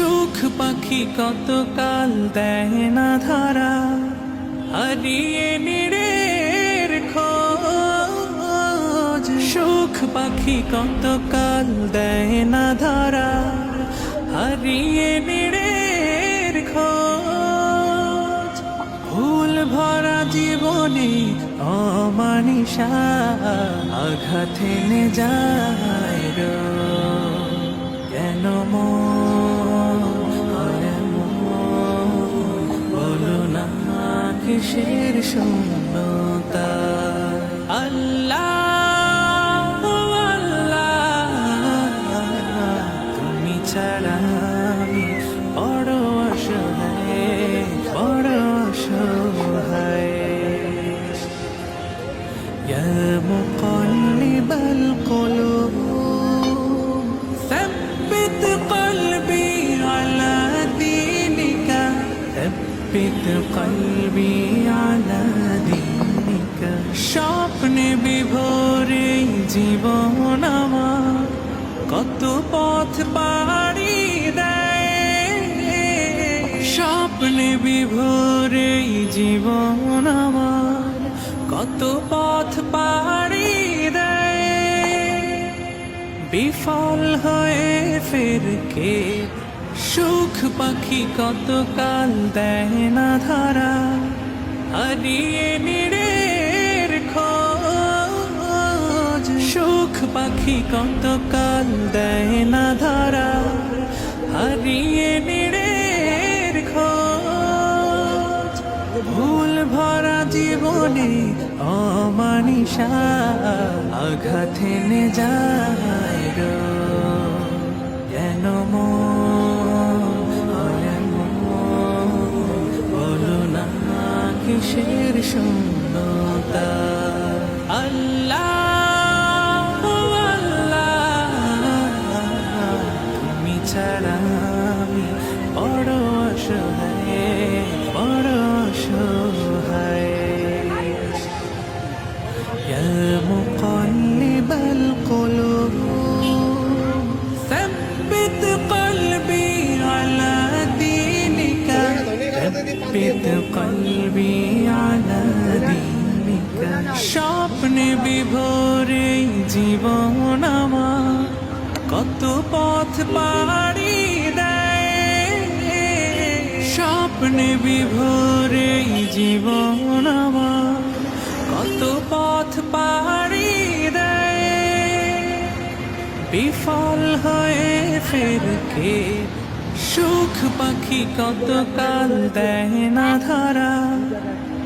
সুখ পাখি কত কাল দেয় না ধরা? হারিয়ে নিড়ের খোঁজ। সুখ পাখি কত কাল দেয় না ধরা? হারিয়ে নিড়ের খোঁজ। ভুল ভরা জীবনে অমানিসা আঘাত যায়। কেন মন কিসের শূন্যতা ثبت قلبي على دينك স্বপ্নে বিভোরে জীবন আমার কত পথ পাড়ি দেয় স্বপ্নে বিভোরে জীবন আমার কত পথ পাড়ি দেয় বিফল হয়ে ফেরকে সুখ পাখি কত কাল দেয় না ধরা? হারিয়ে নিড়ের খোঁজ। সুখ পাখি কত কাল দেয় না ধরা? হারিয়ে নিড়ের খোঁজ। ভুল ভরা জীবনে অমানিসা আঘাত যায়। ثبت قلبي على دينك স্বপ্নে বিভোরে জীবন আমার কত পথ পাড়ি দেয় স্বপ্নে বিভোরে জীবন আমার কত পথ পাড়ি দেয় বিফল হয়ে ফেরকে সুখ পাখি কত কাল দেয় না ধরা?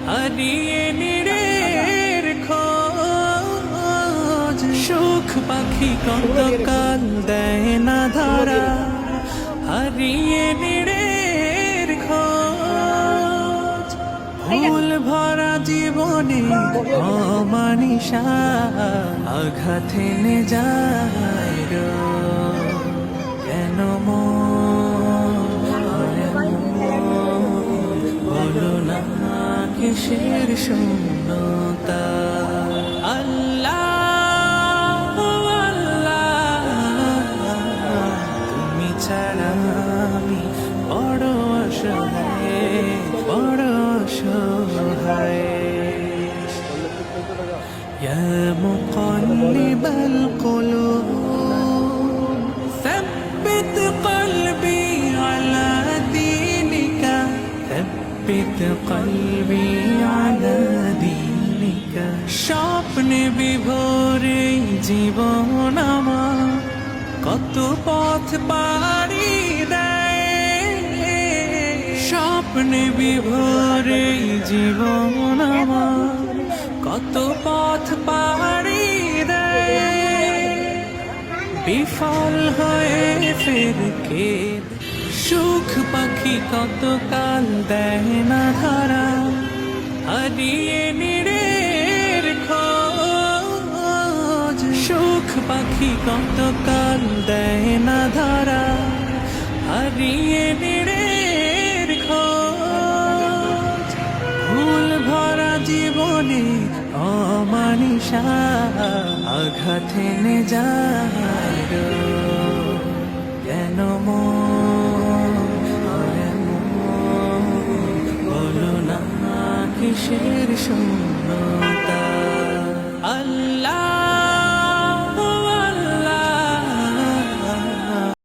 হারিয়ে নিড়ের খোঁজ। সুখ পাখি কত কাল দেয় না ধরা? হারিয়ে নিড়ের খোঁজ। ভুল ভরা জীবনে অমানিসা আঘাত যায়। কিসের শূন্যতা আল্লাহ আল্লাহ তুমি ছাড়া আমি বড় অসহায় বড় অসহায় يا مقلب القلوب ثبت قلبي على دينك ثبت قلبي على دينك স্বপ্নে বিভোরে জীবন আমার। কত পথ পাড়ি দেয়। স্বপ্নে বিভোরে জীবন আমার। কত পথ পাড়ি দেয়। বিফল হয়ে ফেরকে সুখ পাখি কত কাল দেয় না ধরা? হারিয়ে পাখি কতকাল দেয় না ধরা হারিয়ে নিড়ের ভুল ভরা জীবনে অমানিসা আঘাতে এনে কেন বলো না কিসের শূন্যতা আল্লাহ